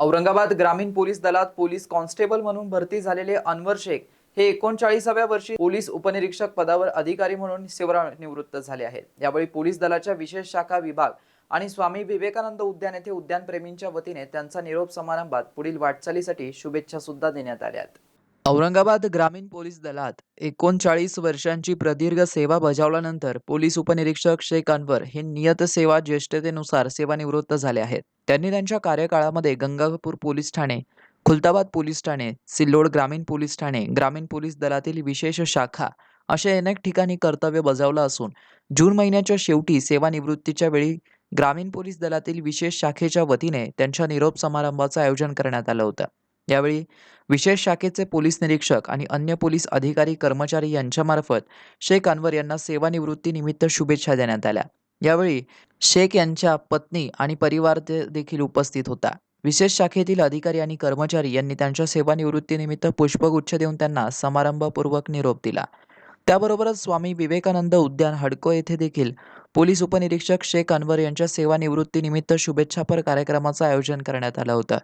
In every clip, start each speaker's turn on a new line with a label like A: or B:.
A: औरंगाबाद ग्रामीण पोलीस दलात police constable म्हणून भरती झालेले अनवर शेख हे एकोणचाळीसाव्या वर्षी पोलीस उपनिरीक्षक पदावर अधिकारी म्हणून सेवानिवृत्त झाले आहेत. यावेळी पोलीस दलाच्या विशेष शाखा विभाग आणि स्वामी विवेकानंद उद्यान येथे उद्यानप्रेमींच्या वतीने त्यांचा निरोप समारंभात पुढील वाटचालीसाठी शुभेच्छा सुद्धा देण्यात आल्यात औरंगाबाद ग्रामीण पोलीस दलात एकोणचाळीस वर्षांची प्रदीर्घ सेवा बजावल्यानंतर पोलीस उपनिरीक्षक शेख अनवर हे नियत सेवा ज्येष्ठतेनुसार सेवानिवृत्त झाले आहेत. त्यांनी त्यांच्या कार्यकाळामध्ये गंगापूर पोलीस ठाणे खुलताबाद पोलीस ठाणे सिल्लोड ग्रामीण पोलीस ठाणे ग्रामीण पोलीस दलातील विशेष शाखा अशा अनेक ठिकाणी कर्तव्य बजावलं असून जून महिन्याच्या शेवटी सेवानिवृत्तीच्या वेळी ग्रामीण पोलीस दलातील विशेष शाखेच्या वतीने त्यांच्या निरोप समारंभाचं आयोजन करण्यात आलं होतं. यावेळी विशेष शाखेचे पोलीस निरीक्षक आणि अन्य पोलीस अधिकारी कर्मचारी यांच्यामार्फत शेख अनवर यांना सेवानिवृत्तीनिमित्त शुभेच्छा देण्यात आल्या. यावेळी शेख यांच्या पत्नी आणि परिवार दे- देखील उपस्थित होता. विशेष शाखेतील अधिकारी आणि कर्मचारी यांनी त्यांच्या सेवानिवृत्तीनिमित्त पुष्पगुच्छ देऊन त्यांना समारंभपूर्वक निरोप दिला. त्याबरोबरच स्वामी विवेकानंद उद्यान हडको येथे देखील पोलीस उपनिरीक्षक शेख अनवर यांच्या सेवानिवृत्तीनिमित्त शुभेच्छापर कार्यक्रमाचं आयोजन करण्यात आलं होतं.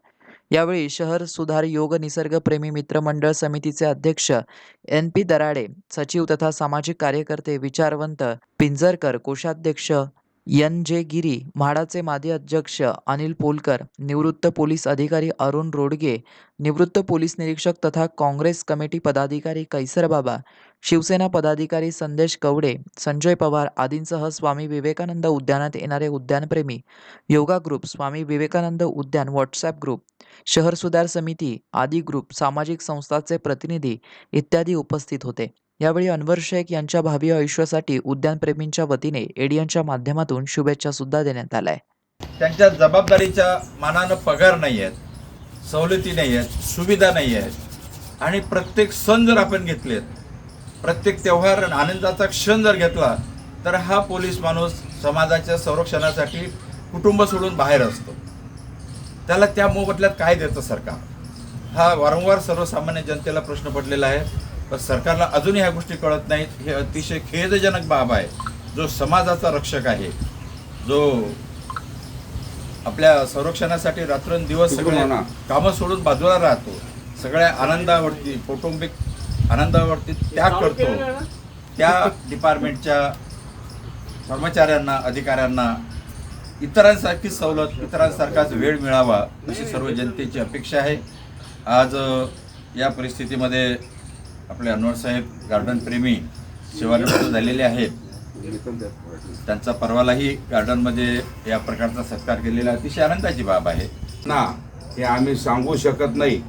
A: यावेळी शहर सुधार योग निसर्गप्रेमी मित्र मंडळ समितीचे अध्यक्ष एन पी दराडे सचिव तथा सामाजिक कार्यकर्ते विचारवंत पिंजरकर कोषाध्यक्ष एन जे गिरी म्हाडाचे माजी अध्यक्ष अनिल पोलकर निवृत्त पोलीस अधिकारी अरुण रोडगे निवृत्त पोलीस निरीक्षक तथा काँग्रेस कमिटी पदाधिकारी कैसर बाबा शिवसेना पदाधिकारी संदेश कवडे संजय पवार आदींसह स्वामी विवेकानंद उद्यानात येणारे उद्यानप्रेमी योगा ग्रुप स्वामी विवेकानंद उद्यान व्हॉट्सॲप ग्रुप शहर सुधार समिती आदी ग्रुप सामाजिक संस्थांचे प्रतिनिधी इत्यादी उपस्थित होते. यावेळी अनवर शेख यांच्या भावी आयुष्यासाठी उद्यानप्रेमींच्या वतीने एडियनच्या माध्यमातून शुभेच्छा सुद्धा देण्यात आल्या.
B: त्यांच्या जबाबदारीच्या मानानं पगार नाही आहेत सवलती नाही आहेत सुविधा नाही आहेत. आणि प्रत्येक सण जर आपण घेतलेत प्रत्येक तेव्हार आनंदाचा क्षण जर घेतला तर हा पोलीस माणूस समाजाच्या संरक्षणासाठी कुटुंब सोडून बाहेर असतो. त्याला त्या मोबदल्यात काय देतं सरकार? हा वारंवार सर्वसामान्य जनतेला प्रश्न पडलेला आहे. पण सरकारला अजूनही ह्या गोष्टी कळत नाहीत. हे अतिशय खेदजनक बाब आहे. जो समाजाचा रक्षक आहे जो आपल्या संरक्षणासाठी रात्रंदिवस सगळे कामं सोडून बाजूला राहतो सगळ्या आनंदावरती कौटुंबिक आनंदावरती त्याग करतो. त्या डिपार्टमेंटच्या कर्मचाऱ्यांना अधिकाऱ्यांना इतरांसारखी सवलत इतरांसारखाच वेळ मिळावा अशी सर्व जनतेची अपेक्षा आहे. आज या परिस्थितीमध्ये आपले अनवरसाहेब गार्डन प्रेमी सेवानिवृत्त झालेले आहेत. त्यांचा परवालाही गार्डनमध्ये या प्रकारचा सत्कार केलेला अतिशय आनंदाची बाब आहे.
C: ना हे आम्ही सांगू शकत नाही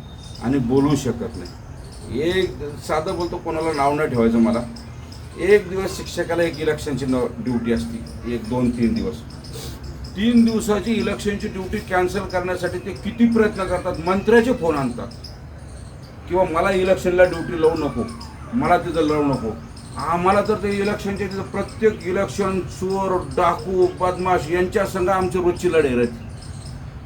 C: आणि बोलू शकत नाही. एक साधं बोलतो कोणाला नाव न ठेवायचं मला. एक दिवस शिक्षकाला एक इलेक्शनची न ड्युटी असते. एक दोन तीन दिवस. तीन दिवसाची इलेक्शनची ड्युटी कॅन्सल करण्यासाठी ते किती प्रयत्न करतात? मंत्र्याचे फोन आणतात. किंवा मला इलेक्शनला ड्युटी लावू नको मला तिथं लावू नको. आम्हाला तर ते इलेक्शनच्या तिथं प्रत्येक इलेक्शन चोर डाकू बदमाश यांच्या संघ आमची रोजची लढाई राहते.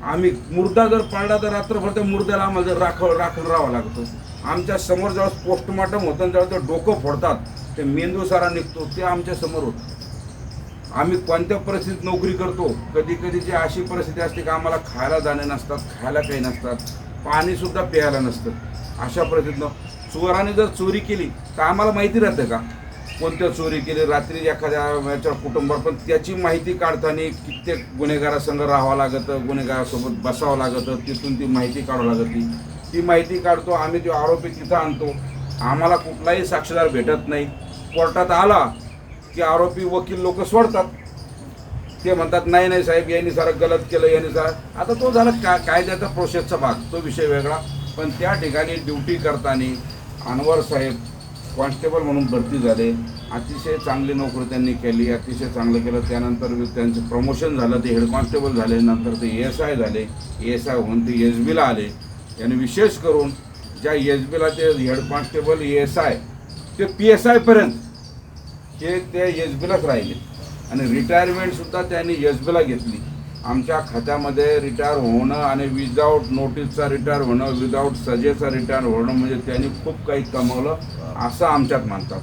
C: आम्ही मुर्दा जर पाळला तर रात्रभर त्या मुर्द्याला आम्हाला जर राखव राखून राहावं लागतं. आमच्यासमोर जेव्हा पोस्टमॉर्टम होतं आणि जेव्हा ते डोकं फोडतात ते मेंदू सारा निघतो ते आमच्यासमोर होतं. आम्ही कोणत्या परिस्थितीत नोकरी करतो कधी कधी जी अशी परिस्थिती असते की आम्हाला खायला जाणे नसतात खायला काही नसतात. पाणीसुद्धा प्यायला नसतं. अशा परिस्थितीनं चोराने जर चोरी केली तर आम्हाला माहिती राहतं का? कोणत्या चोरी केली रात्री एखाद्या याच्या कुटुंबावर पण त्याची माहिती काढताना कित्येक गुन्हेगारासंग राहावं लागतं गुन्हेगारासोबत बसावं लागतं तिथून ती माहिती काढावं लागते. ती माहिती काढतो आम्ही तो आरोपी तिथं आणतो. आम्हाला कुठलाही साक्षीदार भेटत नाही. कोर्टात आला की आरोपी वकील लोक सोडतात. ते म्हणतात नाही नाही साहेब यांनी सारं गलत केलं यांनी सारं. आता तो झाला का कायद्याचा प्रोसेसचा भाग तो विषय वेगळा. पण त्या ठिकाणी ड्युटी करताना अनवर साहेब कॉन्स्टेबल म्हणून भरती झाले. अतिशय चांगली नोकरी त्यांनी केली अतिशय चांगलं केलं. त्यानंतर त्यांचं प्रमोशन झालं ते हेड कॉन्स्टेबल झाले. नंतर ते एस आय झाले. एस आय होऊन ते एस बीला आले. यांनी विशेष करून ज्या एस बीला ते हेड कॉन्स्टेबल एस आय ते पी एस आयपर्यंत हे ते एस बीलाच राहिले. आणि रिटायरमेंटसुद्धा त्यांनी एस बीला घेतली. आमच्या खात्यामध्ये रिटायर होणं आणि विदाऊट नोटीसचा रिटायर होणं विदाऊट सजेचा रिटायर होणं म्हणजे त्यांनी खूप काही कमवलं असं आमच्यात मानतात.